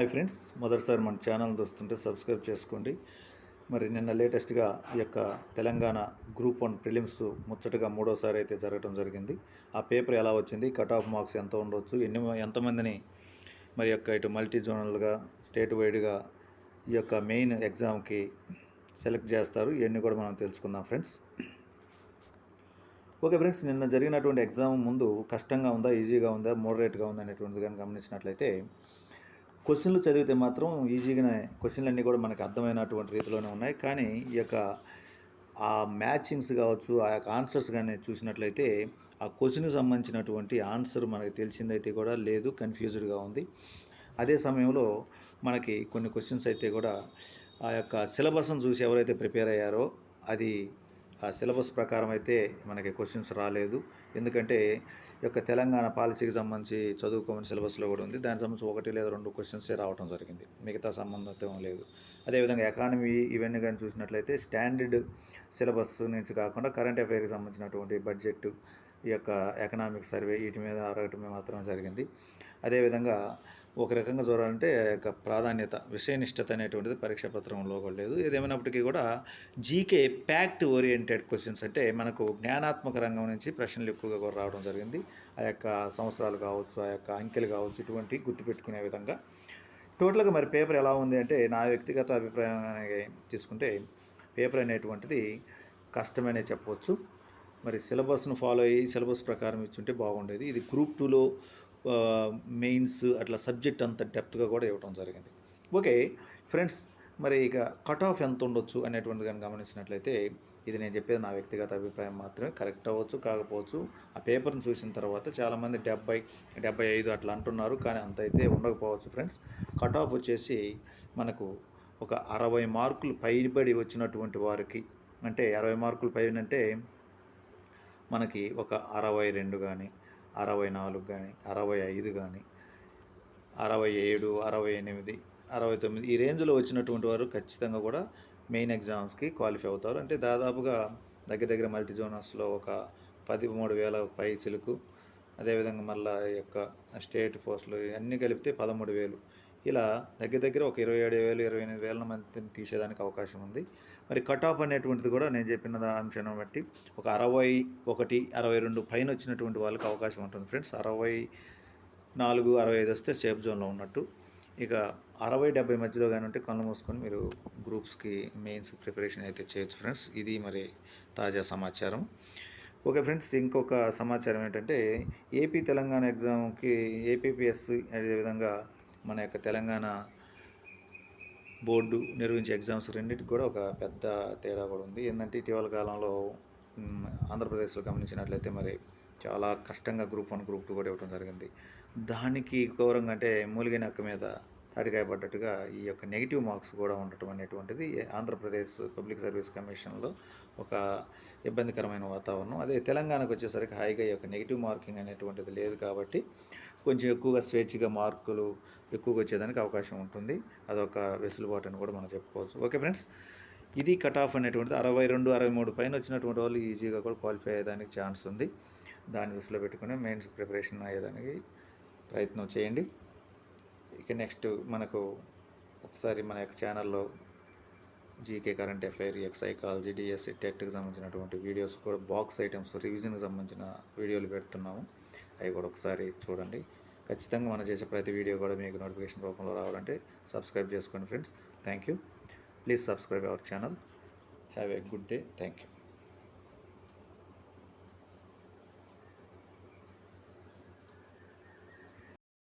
Hi friends మొదటిసారి మన channel చూస్తుంటే సబ్స్క్రైబ్ చేసుకోండి. మరి నిన్న లేటెస్ట్గా ఈ యొక్క తెలంగాణ గ్రూప్ వన్ ప్రిలిమ్స్ ముచ్చటగా మూడోసారి అయితే జరగడం జరిగింది. ఆ పేపర్ ఎలా వచ్చింది కట్ ఆఫ్ మార్క్స్ ఎంత ఉండొచ్చు ఎన్ని ఎంతమందిని మరి యొక్క ఇటు మల్టీ జోనల్గా స్టేట్ వైడ్గా ఈ యొక్క మెయిన్ ఎగ్జామ్కి సెలెక్ట్ చేస్తారు ఇవన్నీ కూడా మనం తెలుసుకుందాం ఫ్రెండ్స్. ఓకే ఫ్రెండ్స్ నిన్న జరిగినటువంటి ఎగ్జామ్ ముందు కష్టంగా ఉందా ఈజీగా ఉందా మోడరేట్గా ఉందా అనేటువంటిది కానీ గమనించినట్లయితే క్వశ్చన్లు చదివితే మాత్రం ఈజీగానే క్వశ్చన్లు అన్నీ కూడా మనకు అర్థమైనటువంటి రీతిలోనే ఉన్నాయి. కానీ ఈ యొక్క ఆ మ్యాచింగ్స్ కావచ్చు ఆ యొక్క ఆన్సర్స్ కానీ చూసినట్లయితే ఆ క్వశ్చన్కి సంబంధించినటువంటి ఆన్సర్ మనకి తెలిసిందైతే కూడా లేదు కన్ఫ్యూజ్డ్గా ఉంది. అదే సమయంలో మనకి కొన్ని క్వశ్చన్స్ అయితే కూడా ఆ యొక్క సిలబస్ను చూసి ఎవరైతే ప్రిపేర్ అయ్యారో అది సిలబస్ ప్రకారం అయితే మనకి క్వశ్చన్స్ రాలేదు. ఎందుకంటే ఈ యొక్క తెలంగాణ పాలసీకి సంబంధించి చదువుకోమని సిలబస్లో కూడా ఉంది. దానికి సంబంధించి ఒకటి లేదా రెండు క్వశ్చన్సే రావడం జరిగింది. మిగతా సంబంధం లేదు. అదేవిధంగా ఎకానమీ ఇవన్నీ కానీ చూసినట్లయితే స్టాండర్డ్ సిలబస్ నుంచి కాకుండా కరెంట్ అఫైర్కి సంబంధించినటువంటి బడ్జెట్ ఈ యొక్క ఎకనామిక్ సర్వే వీటి మీద అడగటమే మాత్రమే జరిగింది. అదేవిధంగా ఒక రకంగా చూడాలంటే యొక్క ప్రాధాన్యత విషయనిష్టత అనేటువంటిది పరీక్షా పత్రంలో కూడా లేదు. ఏదేమైనప్పటికీ కూడా జీకే ప్యాక్ట్ ఓరియంటెడ్ క్వశ్చన్స్ అంటే మనకు జ్ఞానాత్మక రంగం నుంచి ప్రశ్నలు ఎక్కువగా కూడా రావడం జరిగింది. ఆ యొక్క సంవత్సరాలు కావచ్చు ఆ యొక్క అంకెలు కావచ్చు ఇటువంటి గుర్తుపెట్టుకునే విధంగా. టోటల్గా మరి పేపర్ ఎలా ఉంది అంటే నా వ్యక్తిగత అభిప్రాయం తీసుకుంటే పేపర్ అనేటువంటిది కష్టమనే చెప్పవచ్చు మరి సిలబస్ను ఫాలో అయ్యి సిలబస్ ప్రకారం ఇచ్చుంటే బాగుండేది. ఇది గ్రూప్ టూలో మెయిన్స్ అట్లా సబ్జెక్ట్ అంత డెప్త్గా కూడా ఇవ్వడం జరిగింది. ఓకే ఫ్రెండ్స్ మరి ఇక కట్ ఆఫ్ ఎంత ఉండొచ్చు అనేటువంటిది కానీ గమనించినట్లయితే ఇది నేను చెప్పేది నా వ్యక్తిగత అభిప్రాయం మాత్రమే. కరెక్ట్ అవ్వచ్చు కాకపోవచ్చు ఆ పేపర్ని చూసిన తర్వాత చాలామంది డెబ్బై డెబ్బై ఐదు అట్లా అంటున్నారు కానీ అంత అయితే ఉండకపోవచ్చు ఫ్రెండ్స్. కట్ ఆఫ్ వచ్చేసి మనకు ఒక అరవై మార్కులు పైబడి వచ్చినటువంటి వారికి అంటే అరవై మార్కులు పైన అంటే మనకి ఒక అరవై రెండు కానీ అరవై నాలుగు కానీ అరవై ఐదు కానీ అరవై ఏడు అరవై ఎనిమిది అరవై తొమ్మిది ఈ రేంజ్లో వచ్చినటువంటి వారు ఖచ్చితంగా కూడా మెయిన్ ఎగ్జామ్స్కి క్వాలిఫై అవుతారు. అంటే దాదాపుగా దగ్గర దగ్గర మల్టీ జోనర్స్లో ఒక పదిమూడు వేల పై చిలుకు అదేవిధంగా మళ్ళీ ఈ యొక్క స్టేట్ పోస్టులు అన్నీ కలిపితే పదమూడు వేలు. ఇలా దగ్గర దగ్గర ఒక ఇరవై ఏడు వేలు ఇరవై ఎనిమిది వేల మందిని తీసేదానికి అవకాశం ఉంది. మరి కట్ ఆఫ్ అనేటువంటిది కూడా నేను చెప్పిన అంశాన్ని బట్టి ఒక అరవై ఒకటి అరవై రెండు పైన వచ్చినటువంటి వాళ్ళకి అవకాశం ఉంటుంది ఫ్రెండ్స్. అరవై నాలుగు అరవై ఐదు వస్తే సేఫ్ జోన్లో ఉన్నట్టు. ఇక అరవై డెబ్బై మధ్యలో కానీ ఉంటే కళ్ళు మూసుకొని మీరు గ్రూప్స్కి మెయిన్స్ ప్రిపరేషన్ అయితే చేయొచ్చు ఫ్రెండ్స్. ఇది మరి తాజా సమాచారం. ఓకే ఫ్రెండ్స్ ఇంకొక సమాచారం ఏంటంటే ఏపీ తెలంగాణ ఎగ్జామ్కి ఏపీపీఎస్సి అదేవిధంగా మన యొక్క తెలంగాణ బోర్డు నిర్వహించే ఎగ్జామ్స్ రెండింటికి కూడా ఒక పెద్ద తేడా కూడా ఉంది. ఏంటంటే ఇటీవల కాలంలో ఆంధ్రప్రదేశ్లో గమనించినట్లయితే మరి చాలా కష్టంగా గ్రూప్ వన్ గ్రూప్ టూ కూడా ఇవ్వడం జరిగింది. దానికి ఘోరంగా అంటే మూలిగిన హక్కు మీద తాటికాయపడ్డట్టుగా ఈ యొక్క నెగిటివ్ మార్క్స్ కూడా ఉండటం అనేటువంటిది ఆంధ్రప్రదేశ్ పబ్లిక్ సర్వీస్ కమిషన్లో ఒక ఇబ్బందికరమైన వాతావరణం. అదే తెలంగాణకు వచ్చేసరికి హాయిగా ఈ యొక్క నెగిటివ్ మార్కింగ్ అనేటువంటిది లేదు కాబట్టి కొంచెం ఎక్కువగా స్వేచ్ఛగా మార్కులు ఎక్కువగా వచ్చేదానికి అవకాశం ఉంటుంది. అదొక వెసులుబాటు అని కూడా మనం చెప్పుకోవచ్చు. ఓకే ఫ్రెండ్స్ ఇది కట్ ఆఫ్ అనేటువంటిది అరవై రెండు అరవై మూడు పైన వచ్చినటువంటి వాళ్ళు ఈజీగా కూడా క్వాలిఫై అయ్యేదానికి ఛాన్స్ ఉంది. దాన్ని దృష్టిలో పెట్టుకుని మెయిన్స్ ప్రిపరేషన్ అయ్యేదానికి ప్రయత్నం చేయండి. ఇక నెక్స్ట్ మనకు ఒకసారి మన యొక్క ఛానల్లో జీకే కరెంట్ అఫైర్ ఎక్ సైకాలజీ డిఎస్సి టెట్కి సంబంధించినటువంటి వీడియోస్ కూడా బాక్స్ ఐటమ్స్ రివిజన్కి సంబంధించిన వీడియోలు పెడుతున్నాము. అవి కూడా ఒకసారి చూడండి. ఖచ్చితంగా మనం చేసే ప్రతి వీడియో కూడా మీకు నోటిఫికేషన్ రూపంలో రావాలంటే సబ్స్క్రైబ్ చేసుకోండి friends thank you please subscribe our channel have a good day thank you